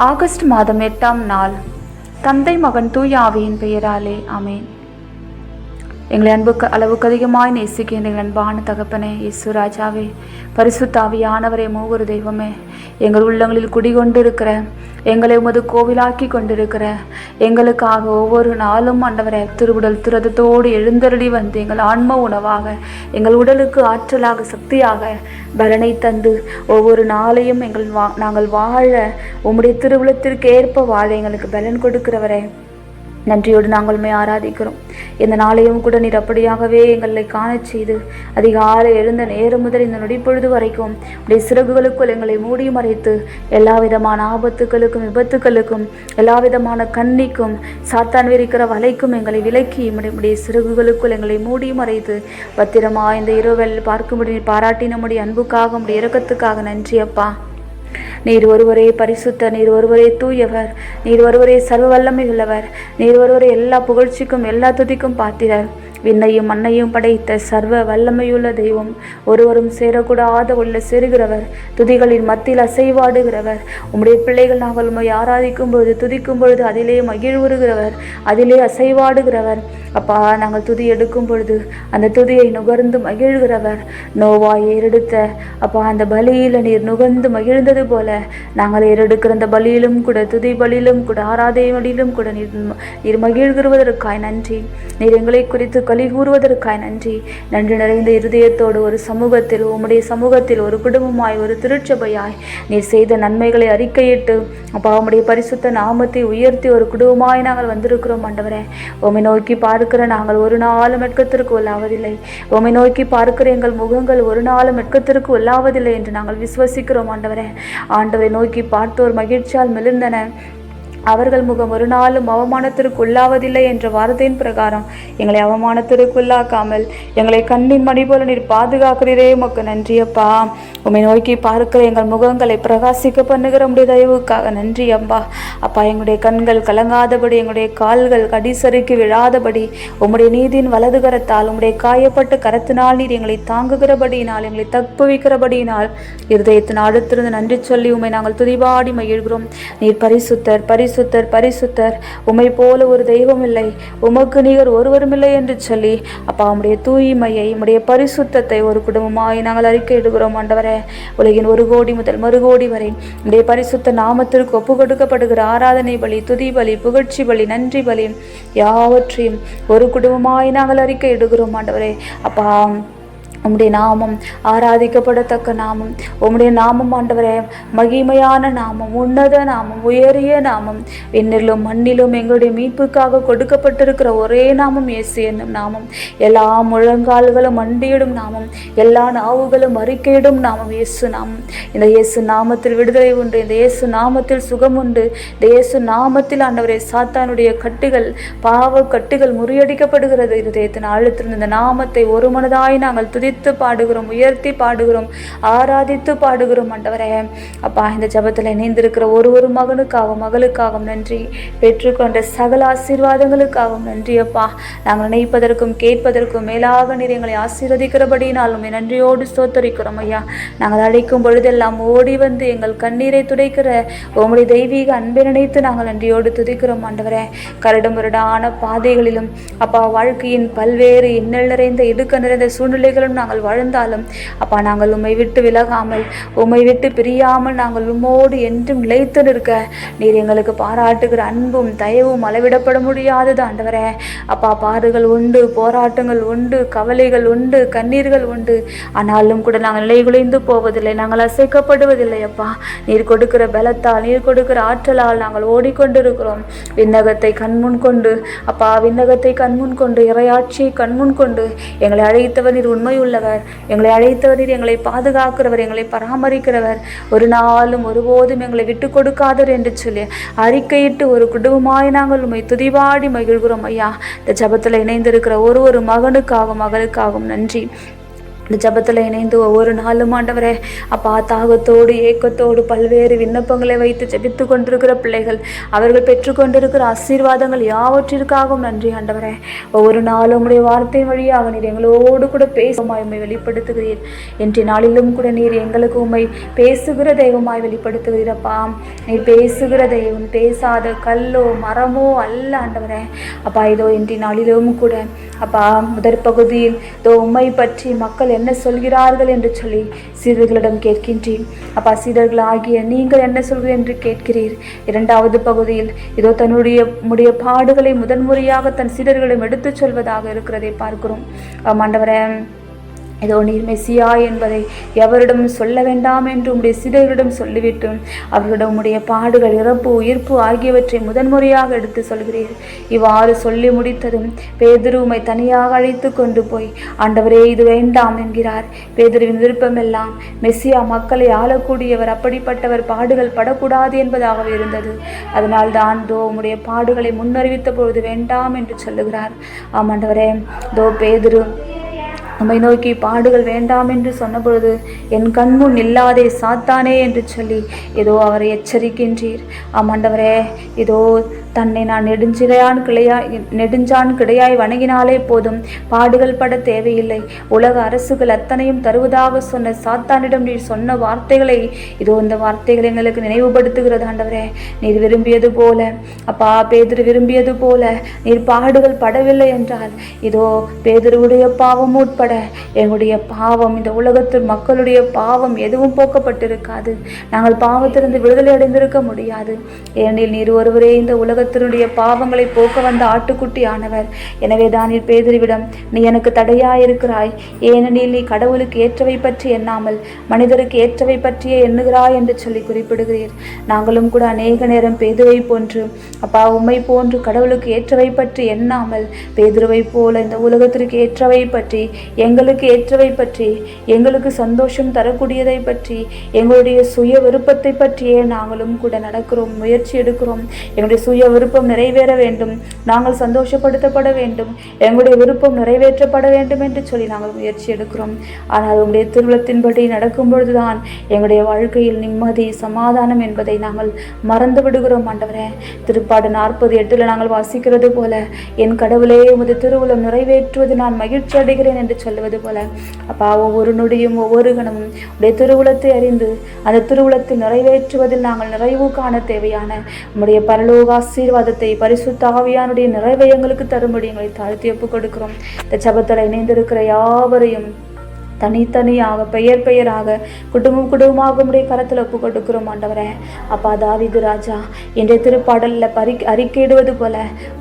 August மாதம் எட்டாம் நாள். தந்தை மகன் தூய ஆவியின் பெயராலே அமேன் எங்களை அன்புக்கு அளவுக்கு அதிகமாய் நேசிக்கின்ற எங்கள் அன்பான தகப்பனே இயேசு ராஜாவே. பரிசுத்தாவியானவரே மூவரு தெய்வமே. எங்கள் உள்ளங்களில் குடிகொண்டிருக்கிற எங்களை உமது கோவிலாக்கி கொண்டிருக்கிற எங்களுக்காக ஒவ்வொரு நாளும் ஆண்டவரை திருவுடல் துரதத்தோடு எழுந்தருளி வந்து எங்கள் ஆன்ம உணவாக எங்கள் உடலுக்கு ஆற்றலாக சக்தியாக பலனை தந்து ஒவ்வொரு நாளையும் எங்கள் வா நாங்கள் வாழ உம்முடைய திருவுளத்திற்கு ஏற்ப வாழ எங்களுக்கு பலன் கொடுக்கிறவரே. நன்றியோடு நாங்கள் உண்மை ஆராதிக்கிறோம். இந்த நாளையும் கூட நீர் அப்படியாகவே எங்களை காண செய்து அதிகாலை எழுந்த நேரம் முதல் இந்த நொடிப்பொழுது வரைக்கும் உடைய சிறகுகளுக்குள் எங்களை மூடி மறைத்து எல்லா விதமான ஆபத்துகளுக்கும் விபத்துகளுக்கும் எல்லா விதமான கண்ணிக்கும் சாத்தான் இருக்கிற வலைக்கும் எங்களை விலக்கி உம்முடைய சிறகுகளுக்குள் எங்களை மூடி மறைத்து பத்திரமா இந்த இரவல் பார்க்கும்படி நீர் பாராட்டி நம்முடைய அன்புக்காக உம்முடைய இறக்கத்துக்காக நன்றி அப்பா. நீர் ஒருவரே பரிசுத்த நீர் ஒருவரே தூயவர் நீர் ஒருவரே சர்வ வல்லமை உள்ளவர் நீர் ஒருவரே எல்லா புகழ்ச்சிக்கும் எல்லா துதிக்கும் பாத்திரர். விண்ணையும் மண்ணையும் படைத்த சர்வ வல்லமையுள்ள தெய்வம். ஒருவரும் சேரக்கூடாத உள்ள சேருகிறவர். துதிகளின் மத்தியில் அசைவாடுகிறவர். உம்முடைய பிள்ளைகள் நாங்கள் உண்மை ஆராதிக்கும் பொழுது துதிக்கும் பொழுது அதிலே மகிழ்வுறுகிறவர். அதிலே அசைவாடுகிறவர். அப்பா நாங்கள் துதி எடுக்கும் பொழுது அந்த துதியை நுகர்ந்து மகிழ்கிறவர். நோவாய் ஏறெடுத்த அப்பா அந்த பலியில் நீர் நுகர்ந்து மகிழ்ந்தது போல நாங்கள் ஏறெடுக்கிற அந்த பலியிலும் கூட துதி பலியிலும் கூட ஆராதனையிலும் கூட நீர் நீர் மகிழ்கிறதற்காய் நன்றி. நீர் எங்களை குறித்து களி கூறுவதற்காய் நன்றி. நன்றி நிறைந்த இருதயத்தோடு ஒரு சமூகத்தில் உம்முடைய சமூகத்தில் ஒரு குடும்பமாய் ஒரு திருச்சபையாய் நீர் செய்த நன்மைகளை அறிக்கையிட்டு அப்பா உம்முடைய பரிசுத்த நாமத்தை உயர்த்தி ஒரு குடும்பமாய் நாங்கள் வந்திருக்கிறோம் ஆண்டவரே. உமை நோக்கி பார்க்கிற நாங்கள் ஒரு நாளும் வெட்கத்திற்கு உள்ளாவதில்லை. உமை நோக்கி பார்க்கிற எங்கள் முகங்கள் ஒரு நாளும் வெட்கத்திற்கு உள்ளாவதில்லை என்று நாங்கள் விசுவசிக்கிறோம் ஆண்டவரே. ஆண்டவரை நோக்கி பார்த்தோர் மகிழ்ச்சியால் மெலிர்ந்தன அவர்கள் முகம் ஒரு நாளும் அவமானத்திற்கு உள்ளாவதில்லை என்ற வார்த்தையின் பிரகாரம் எங்களை அவமானத்திற்கு உள்ளாக்காமல் எங்களை கண்ணின் மணி போல நீர் பாதுகாக்கிறீரே உமக்கு நன்றியப்பா. உம்மை நோக்கி பார்க்கிற எங்கள் முகங்களை பிரகாசிக்க பண்ணுகிற உடைய தயவுக்காக நன்றி அம்பா அப்பா எங்களுடைய கண்கள் கலங்காதபடி எங்களுடைய கால்கள் கடிசறுக்கி விழாதபடி உம்முடைய நீதியின் வலது கரத்தால் உம்முடைய காயப்பட்ட கரத்தினால் நீர் எங்களை தாங்குகிறபடியினால் எங்களை தப்புவிக்கிறபடியினால் இருதயத்தின் அடுத்திருந்து நன்றி சொல்லி உம்மை நாங்கள் துதிபாடி மகிழ்கிறோம் நீர் பரிசுத்தர் பரிசு பரிசுத்தர் பரிசுத்தர். உம்மை போல ஒரு தெய்வம் இல்லை உமக்கு நிகர் ஒருவரும் இல்லை என்று சொல்லி அப்பா உம்முடைய தூய்மையை உம்முடைய பரிசுத்தத்தை ஒரு குடும்பமாய் நாங்கள் அறிக்கையிடுகிறோம் ஆண்டவரே. உலகின் ஒரு கோடி முதல் மறு கோடி வரை உடைய பரிசுத்த நாமத்திற்கு ஒப்பு கொடுக்கப்படுகிற ஆராதனை பலி துதி பலி புகழ்ச்சி பலி நன்றி பலி யாவற்றையும் ஒரு குடும்பமாய் நாங்கள் அறிக்கையிடுகிறோம் ஆண்டவரே. அப்பா உம்முடைய நாமம் ஆராதிக்கப்படத்தக்க நாமம். உம்முடைய நாமம் ஆண்டவரே மகிமையான நாமம் உன்னத நாமம் உயரிய நாமம். விண்ணிலும் மண்ணிலும் எங்களுடைய மீட்புக்காக கொடுக்கப்பட்டிருக்கிற ஒரே நாமம் இயேசு என்னும் நாமம். எல்லா முழங்கால்களும் மண்டியிடும் நாமம். எல்லா நாவுகளும் அறிக்கையிடும் நாமம் இயேசு நாமம் இந்த இயேசு நாமத்தில் விடுதலை உண்டு இந்த இயேசு நாமத்தில் சுகம் உண்டு. இந்த இயேசு நாமத்தில் ஆண்டவரே சாத்தானுடைய கட்டுகள் பாவ கட்டுகள் முறியடிக்கப்படுகிறது. இருதயத்தின் ஆழத்திலிருந்து இந்த நாமத்தை ஒரு மனதாய் நாங்கள் துதி துதித்து பாடுகிறோம் உயர்த்தி பாடுகிறோம் ஆராதித்து பாடுகிறோம் ஆண்டவரே. அப்பா இந்த ஜபத்தில் இணைந்திருக்கிற ஒரு ஒரு மகனுக்காகவும் மகளுக்காகவும் நன்றி. பெற்றுக்கொண்ட சகல ஆசீர்வாதங்களுக்காகவும் நன்றி அப்பா. நாங்கள் நினைப்பதற்கும் கேட்பதற்கும் மேலாக நீர் எங்களை ஆசீர்வதிக்கிறபடியினால் உண்மை நன்றியோடு சோத்தரிக்கிறோம் ஐயா. நாங்கள் அழைக்கும் பொழுதெல்லாம் ஓடி வந்து எங்கள் கண்ணீரை துடைக்கிற உங்களுடைய தெய்வீக அன்பை நினைத்து நாங்கள் நன்றியோடு துதிக்கிறோம் ஆண்டவரே. கரடு முரடான பாதைகளிலும் அப்பா வாழ்க்கையின் பல்வேறு இன்னல் நிறைந்த இடுக்க நிறைந்த சூழ்நிலைகளும் நாங்கள் வாழ்ந்தாலும் அப்பா நாங்கள் உம்மை விட்டு விலகாமல் உம்மை விட்டு பிரியாமல் நாங்கள் உம்மோடு என்றும் நிலைத்து நிற்க நீர் எங்களுக்கு பாராட்டுகிற அன்பும் தயவும் அளவிடப்பட முடியாதது ஆண்டவரே. அப்பா பாடுகள் உண்டு போராட்டங்கள் உண்டு கவலைகள் உண்டு கண்ணீர்கள் உண்டு. ஆனாலும் கூட நாங்கள் நிலைகுலைந்து போவதில்லை நாங்கள் அசைக்கப்படுவதில்லை அப்பா. நீர் கொடுக்கிற பலத்தால் நீர் கொடுக்கிற ஆற்றலால் நாங்கள் ஓடிக்கொண்டிருக்கிறோம். விண்ணகத்தை கண்முன் கொண்டு அப்பா விண்ணகத்தை கண்முன் கொண்டு இறையாட்சியை கண்முன் கொண்டு எங்களை அழைத்தவர் நீர் உள்ளவர். எங்களை அழைத்தவரீர் எங்களை பாதுகாக்கிறவர் எங்களை பராமரிக்கிறவர். ஒரு நாளும் ஒருபோதும் எங்களை விட்டு கொடுக்காதர் என்று சொல்லி அறிக்கையிட்டு ஒரு குடும்பமாய் நாங்கள் உண்மை துதிவாடி மகிழ்கிறோம் ஐயா. இந்த ஜபத்தில் இணைந்திருக்கிற ஒரு ஒரு மகனுக்காகவும் மகளுக்காகவும் நன்றி. இந்த ஜபத்தில் இணைந்து ஒவ்வொரு நாளும் ஆண்டவரே அப்பா தாகத்தோடு ஏக்கத்தோடு பல்வேறு விண்ணப்பங்களை வைத்து ஜெபித்து கொண்டிருக்கிற பிள்ளைகள் அவர்கள் பெற்றுக்கொண்டிருக்கிற ஆசீர்வாதங்கள் யாவற்றிற்காகவும் நன்றி ஆண்டவரே. ஒவ்வொரு நாளும் உடைய வார்த்தை வழியாக நீர் எங்களோடு கூட பேசுமாய் உண்மை வெளிப்படுத்துகிறீர். இன்றைய நாளிலும் கூட நீர் எங்களுக்கு உண்மை பேசுகிற தெய்வமாய் வெளிப்படுத்துகிறீரப்பா நீ நீர் பேசுகிற தெய்வம் பேசாத கல்லோ மரமோ அல்ல ஆண்டவரே. அப்பா இதோ இன்றைய நாளிலும் கூட அப்பா முதற் பகுதியில் இதோ உண்மை பற்றி மக்கள் என்ன சொல்கிறார்கள் என்று சொல்லி சீடர்களிடம் கேட்கின்றேன். அப்பா சீடர்கள் ஆகிய நீங்கள் என்ன சொல்கிறீர்கள் என்று கேட்கிறீர். இரண்டாவது பகுதியில் இதோ தன்னுடைய உடைய பாடுகளை முதன்முறையாக தன் சீடர்களிடம் எடுத்துச் சொல்வதாக இருக்கிறதை பார்க்கிறோம். ஆம், ஆண்டவரே இதோ நீர் மெசியா என்பதை எவரிடம் சொல்ல வேண்டாம் என்று உம்முடைய சீடர்களிடம் சொல்லிவிட்டும் அவர்களிடம் உடைய பாடுகள் இறப்பு உயிர்ப்பு ஆகியவற்றை முதன்முறையாக எடுத்து சொல்கிறீர். இவ்வாறு சொல்லி முடித்ததும் பேதுருமை தனியாக அழைத்து கொண்டு போய் ஆண்டவரே இது வேண்டாம் என்கிறார். பேதுருவின் விருப்பமெல்லாம் மெஸ்ஸியா மக்களை ஆளக்கூடியவர் அப்படிப்பட்டவர் பாடுகள் படக்கூடாது என்பதாகவே இருந்தது. அதனால் தான் தோ உம்முடைய பாடுகளை முன்னறிவித்த பொழுது வேண்டாம் என்று சொல்லுகிறார். ஆமாண்டவரே தோ பேதுரு நம்மை நோக்கி பாடுகள் வேண்டாம் என்று சொன்னபொழுது என் கண்முன் இல்லாதே சாத்தானே என்று சொல்லி ஏதோ அவரை எச்சரிக்கின்றீர். ஆமாண்டவரே இதோ தன்னை நான் நெடுஞ்சிலையான் கிளையாய் நெடுஞ்சான் கிடையாய் வணங்கினாலே போதும். பாடுகள் பட தேவையில்லை. உலக அரசுகள் அத்தனையும் தருவதாக சொன்ன சாத்தானிடம் நீர் சொன்ன வார்த்தைகளை இதோ இந்த வார்த்தைகள் எங்களுக்கு நினைவுபடுத்துகிறது ஆண்டவரே. நீர் விரும்பியது போல அப்பா பேதுரு விரும்பியது போல நீர் பாடுகள் படவில்லை என்றால் இதோ பேதருடைய பாவம் உட்பட எங்களுடைய பாவம் இந்த உலகத்தில் மக்களுடைய பாவம் எதுவும் போக்கப்பட்டிருக்காது. நாங்கள் பாவத்திலிருந்து விடுதலை அடைந்திருக்க முடியாது. ஏனெனில் நீர் ஒருவரே இந்த உலகத்தினுடைய பாவங்களை போக்க வந்த ஆட்டுக்குட்டி ஆனவர் எனவே தான் நீர் நீ எனக்கு தடையாயிருக்கிறாய். ஏனெனில் நீ கடவுளுக்கு ஏற்றவை பற்றி எண்ணாமல் மனிதருக்கு ஏற்றவை பற்றியே எண்ணுகிறாய் என்று சொல்லி குறிப்பிடுகிறீர். நாங்களும் கூட அநேக நேரம் பேதுவை போன்று அப்பா உம்மை போன்று கடவுளுக்கு ஏற்றவை பற்றி எண்ணாமல் பேதுருவை போல இந்த உலகத்திற்கு ஏற்றவை பற்றி எங்களுக்கு ஏற்றவை பற்றி எங்களுக்கு சந்தோஷம் தரக்கூடியதை பற்றி எங்களுடைய சுய விருப்பத்தை பற்றியே நாங்களும் கூட நடக்கிறோம் முயற்சி எடுக்கிறோம். எங்களுடைய சுய விருப்பம் நிறைவேற வேண்டும். நாங்கள் சந்தோஷப்படுத்தப்பட வேண்டும். எங்களுடைய விருப்பம் நிறைவேற்றப்பட வேண்டும் என்று சொல்லி நாங்கள் முயற்சி எடுக்கிறோம். ஆனால் உங்களுடைய திருவிழத்தின்படி நடக்கும் பொழுதுதான் எங்களுடைய வாழ்க்கையில் நிம்மதி சமாதானம் என்பதை நாங்கள் மறந்து விடுகிறோம் ஆண்டவரே. திருப்பாடு நாற்பது எட்டில் நாங்கள் வாசிக்கிறது போல என் கடவுளே உமது திருவுளம் நிறைவேற்றுவது நான் மகிழ்ச்சி அடைகிறேன் என்று சொல்லுவது போல அப்பா ஒவ்வொரு நொடியும் ஒவ்வொரு கணமும் உடைய திருவுளத்தை அறிந்து அந்த திருவுளத்தை நிறைவேற்றுவதில் நாங்கள் நிறைவு காண தேவையான உம்முடைய பரலோகாசி ஆசீர்வாதத்தை பரிசுத்த ஆவியானுடைய நிறைவை எங்களுக்கு தரும்படி எங்களை தாழ்த்தி ஒப்புக் கொடுக்கிறோம். இந்த ஜபத்தில் இணைந்திருக்கிற யாவரையும் தனித்தனியாக பெயர் பெயராக குடும்பம் குடும்பமாக உடைய கரத்தில் ஒப்பு கொடுக்கிறோம் ஆண்டவரே. அப்பா தாவிது ராஜா இன்றைய திருப்பாடலில் பறி அறிக்கையிடுவது போல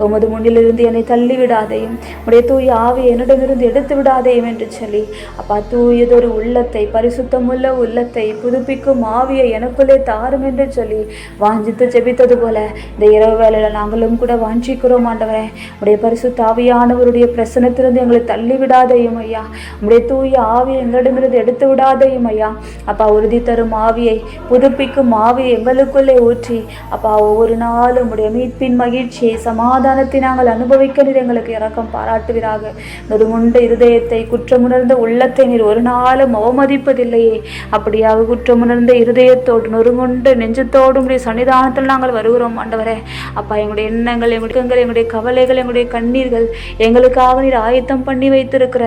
உமது முன்னிலிருந்து என்னை தள்ளி விடாதையும் உடைய தூய ஆவி என்னிடமிருந்து எடுத்து விடாதையும் என்று சொல்லி அப்பா தூயதொரு உள்ளத்தை பரிசுத்தமுள்ள உள்ளத்தை புதுப்பிக்கும் ஆவியை எனக்குள்ளே தாரும் என்று சொல்லி வாஞ்சித்து ஜெபித்தது போல இந்த இரவு வேளையில் நாங்களும் கூட வாஞ்சிக்கிறோம் ஆண்டவரே. உடைய பரிசுத்த ஆவியானவருடைய பிரசனத்திலிருந்து எங்களை தள்ளி விடாதையும் ஐயா. உடைய தூய ஆவி ஆவியை எங்களிடமிருந்து எடுத்து விடாதையும் ஐயா. அப்பா உறுதி தரும் ஆவியை புதுப்பிக்கும் ஆவியை எங்களுக்குள்ளே ஊற்றி அப்பா ஒவ்வொரு நாளும் உடைய மீட்பின் மகிழ்ச்சியை சமாதானத்தை நாங்கள் அனுபவிக்க நீர் எங்களுக்கு இறக்கம் பாராட்டுவீராக. நொறுமுண்ட இருதயத்தை குற்றமுணர்ந்த உள்ளத்தை நீர் ஒரு நாளும் அவமதிப்பதில்லையே. அப்படியாக குற்றமுணர்ந்த இருதயத்தோடு நொறுங்குண்ட நெஞ்சத்தோடும் உடைய சன்னிதானத்தில் நாங்கள் வருகிறோம் ஆண்டவரே. அப்பா எங்களுடைய எண்ணங்கள் எங்களுடைய எங்களுடைய கவலைகள் எங்களுடைய கண்ணீர்கள் எங்களுக்காக நீர் ஆயத்தம் பண்ணி வைத்திருக்கிற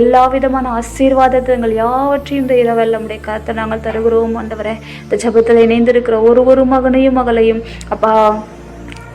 எல்லா விதமான ஆசீர்வாத எங்கள் யாவற்றையும் இந்த இரவல் நம்முடைய கருத்தை நாங்கள் தருகிறோம் ஆண்டவரே. இந்த ஜபத்தில் இணைந்திருக்கிற ஒரு ஒரு மகனையும் மகளையும் அப்பா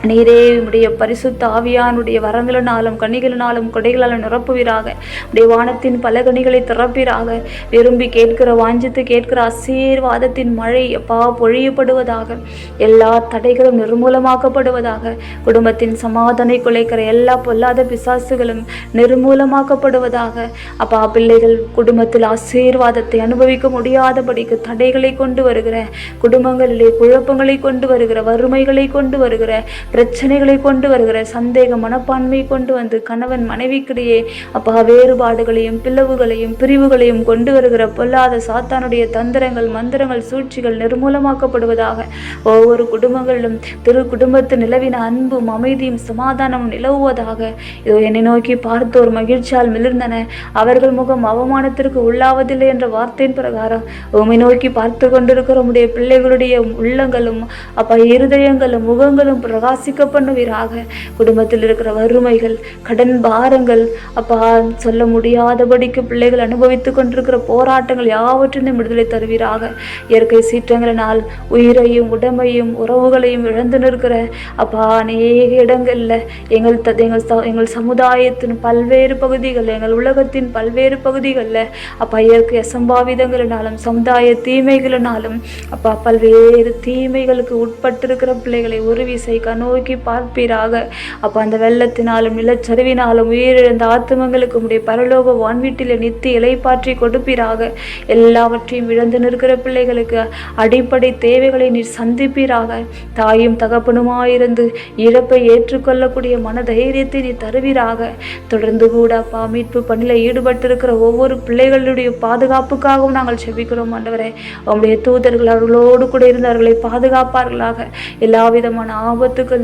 நீரே உடைய பரிசுத்த ஆவியானுடைய வரங்களினாலும் கனிகளினாலும் கொடைகளாலும் நிரப்புவீராக. உடைய வானத்தின் பல கனிகளை திறப்பீராக. விரும்பி கேட்கிற வாஞ்சித்து கேட்கிற ஆசீர்வாதத்தின் மழை எப்பா பொழியப்படுவதாக. எல்லா தடைகளும் நிர்மூலமாக்கப்படுவதாக. குடும்பத்தின் சமாதானை குலைக்கிற எல்லா பொல்லாத பிசாசுகளும் நிர்மூலமாக்கப்படுவதாக. அப்பா பிள்ளைகள் குடும்பத்தில் ஆசீர்வாதத்தை அனுபவிக்க முடியாதபடிக்கு தடைகளை கொண்டு வருகிற குடும்பங்களிலே குழப்பங்களை கொண்டு வருகிற வறுமைகளை கொண்டு வருகிற பிரச்சனைகளை கொண்டு வருகிற சந்தேக மனப்பான்மை கொண்டு வந்து கணவன் மனைவிக்கிடையே அப்பா வேறுபாடுகளையும் பிளவுகளையும் பிரிவுகளையும் கொண்டு வருகிற பொல்லாத சாத்தானுடைய தந்திரங்கள் மந்திரங்கள் சூழ்ச்சிகள் நிர்மூலமாக்கப்படுவதாக ஒவ்வொரு குடும்பங்களிலும் திரு குடும்பத்து நிலவின அன்பும் அமைதியும் சமாதானமும் நிலவுவதாக இதோ என்னை நோக்கி பார்த்தோர் மகிழ்ச்சியால் மிளிர்ந்தன. அவர்கள் முகம் அவமானத்திற்கு உள்ளாவதில்லை என்ற வார்த்தையின் பிரகாரம் உமை நோக்கி பார்த்து கொண்டிருக்கிற உம்முடைய பிள்ளைகளுடைய உள்ளங்களும் அப்பா இருதயங்களும் முகங்களும் பிரகாசிக்க பண்ணுவீராக குடும்பத்தில் இருக்கிற வறுமைகள் கடன் பாரங்கள் அப்பா சொல்ல முடியாதபடிக்கு பிள்ளைகள் அனுபவித்துக் கொண்டிருக்கிற போராட்டங்கள் யாவற்றிலும் விடுதலை தருவீராக. இயற்கை சீற்றங்களினால் உயிரையும் உடமையும் உறவுகளையும் இழந்து நிற்கிற அப்பா அநேக இடங்களில் எங்கள் த எங்கள் ச- எங்கள் சமுதாயத்தின் பல்வேறு பகுதிகளில் எங்கள் உலகத்தின் பல்வேறு பகுதிகளில் அப்பா இயற்கை அசம்பாவிதங்களினாலும் சமுதாய தீமைகளினாலும் அப்பா பல்வேறு தீமைகளுக்கு உட்பட்டிருக்கிற பிள்ளைகளை ஒரு விசை நோக்கி பார்ப்பீராக. அப்போ அந்த வெள்ளத்தினாலும் நிலச்சரிவினாலும் உயிரிழந்த ஆத்துமங்களுக்கு உடைய பரலோக வான்வீட்டில் நித்தி இலைப்பாற்றி கொடுப்பீராக. எல்லாவற்றையும் இழந்து நிற்கிற பிள்ளைகளுக்கு அடிப்படை தேவைகளை நீர் சந்திப்பீராக. தாயும் தகப்பனுமாயிருந்து இழப்பை ஏற்றுக்கொள்ளக்கூடிய மன தைரியத்தை நீ தருவீராக. தொடர்ந்து கூட அப்பா மீட்பு பணியில் ஈடுபட்டிருக்கிற ஒவ்வொரு பிள்ளைகளுடைய பாதுகாப்புக்காகவும் நாங்கள் செபிக்கிறோம் ஆண்டவரே. அவங்களுடைய தூதர்கள் அவர்களோடு கூட இருந்தவர்களை பாதுகாப்பார்களாக. எல்லா விதமான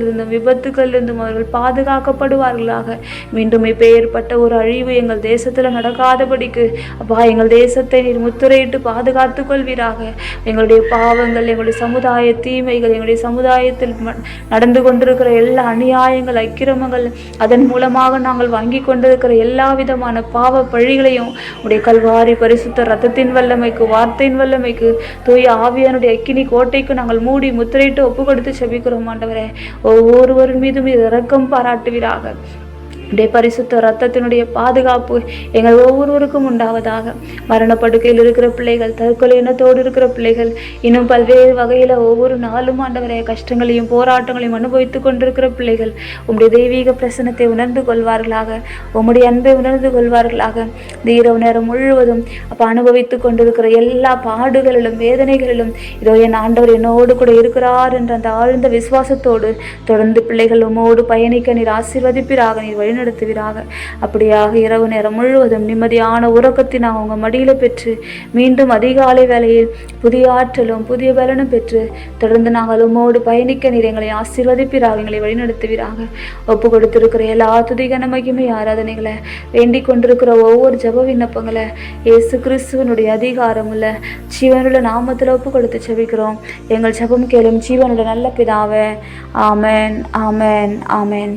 இருந்தும் விபத்துக்களிலிருந்தும் அவர்கள் பாதுகாக்கப்படுவார்களாக. மீண்டும் இப்பேற்பட்ட ஒரு அழிவு எங்கள் தேசத்தில் நடக்காதபடிக்கு அப்பா எங்கள் தேசத்தை நீர் முத்துரையிட்டு பாதுகாத்து கொள்வீராக. எங்களுடைய பாவங்கள் எங்களுடைய சமுதாய தீமைகள் எங்களுடைய சமுதாயத்தில் நடந்து கொண்டிருக்கிற எல்லா அநியாயங்கள் அக்கிரமங்கள் அதன் மூலமாக நாங்கள் வாங்கி கொண்டிருக்கிற எல்லா விதமான பாவ பழிகளையும் உடைய கல்வாரி பரிசுத்த ரத்தத்தின் வல்லமைக்கு வார்த்தையின் வல்லமைக்கு தூய ஆவியானுடைய அக்கினி கோட்டைக்கு நாங்கள் மூடி முத்திரையிட்டு ஒப்பு கொடுத்து செபிக்கிறோம் ஆண்டவரே. ஒவ்வொருவரின் மீதும் இது இரக்கம் பாராட்டுவீராக. உடைய பரிசுத்த ரத்தத்தினுடைய பாதுகாப்பு எங்கள் ஒவ்வொருவருக்கும் உண்டாவதாக. மரணப்படுக்கையில் இருக்கிற பிள்ளைகள் தற்கொலை எண்ணத்தோடு இருக்கிற பிள்ளைகள் இன்னும் பல்வேறு வகையில் ஒவ்வொரு நாளும் ஆண்டவரைய கஷ்டங்களையும் போராட்டங்களையும் அனுபவித்துக் கொண்டிருக்கிற பிள்ளைகள் உம்முடைய தெய்வீக பிரசனத்தை உணர்ந்து கொள்வார்களாக. உம்முடைய அன்பை உணர்ந்து கொள்வார்களாக. இந்த இரவு நேரம் முழுவதும் அப்போ அனுபவித்துக் கொண்டிருக்கிற எல்லா பாடுகளிலும் வேதனைகளிலும் இதோ என் ஆண்டவர் என்னோடு கூட இருக்கிறார் என்ற அந்த ஆழ்ந்த விசுவாசத்தோடு தொடர்ந்து பிள்ளைகள் உம்மோடு பயணிக்க நீர் ஆசீர்வதிப்பீராக. நீர் வழிநடத்துவீராக அப்படியாக இரவு நேரம் முழுவதும் நிம்மதியான உறக்கத்தை நாங்கள் உங்கள் மடியில் பெற்று மீண்டும் அதிகாலை வேலையில் புதிய ஆற்றலும் புதிய பலனும் பெற்று தொடர்ந்து நாங்கள் உம்மோடு பயணிக்க நீர் எங்களை ஆசீர்வதிப்பீராக எங்களை வழிநடத்துவீராக. ஒப்பு கொடுத்திருக்கிற எல்லா துதிகன மகிமை ஆராதனைகளை வேண்டிக் கொண்டிருக்கிற ஒவ்வொரு ஜெப விண்ணப்பங்களை இயேசு கிறிஸ்துவனுடைய அதிகாரம் உள்ள ஜீவனுள்ள நாமத்தில் ஒப்பு கொடுத்து செபிக்கிறோம் எங்கள் ஜபம் கேளும் ஜீவனுள்ள நல்ல பிதாவே. ஆமென் ஆமேன் ஆமென்.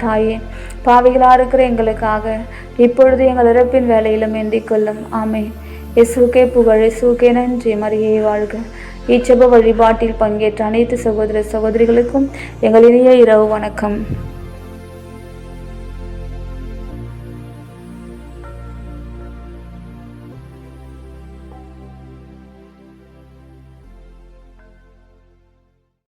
தாயே பாவிகளா இருக்கிற எங்களுக்காக இப்பொழுது எங்கள் இறப்பின் வேலையிலும் ஏந்திக் கொள்ளும். ஆமென். இயேசுக்கே புகழ் இயேசுக்கே நன்றி. மரியே வாழ்க. இச்சப வழிபாட்டில் பங்கேற்ற அனைத்து சகோதர சகோதரிகளுக்கும் எங்கள் இனிய இரவு வணக்கம்.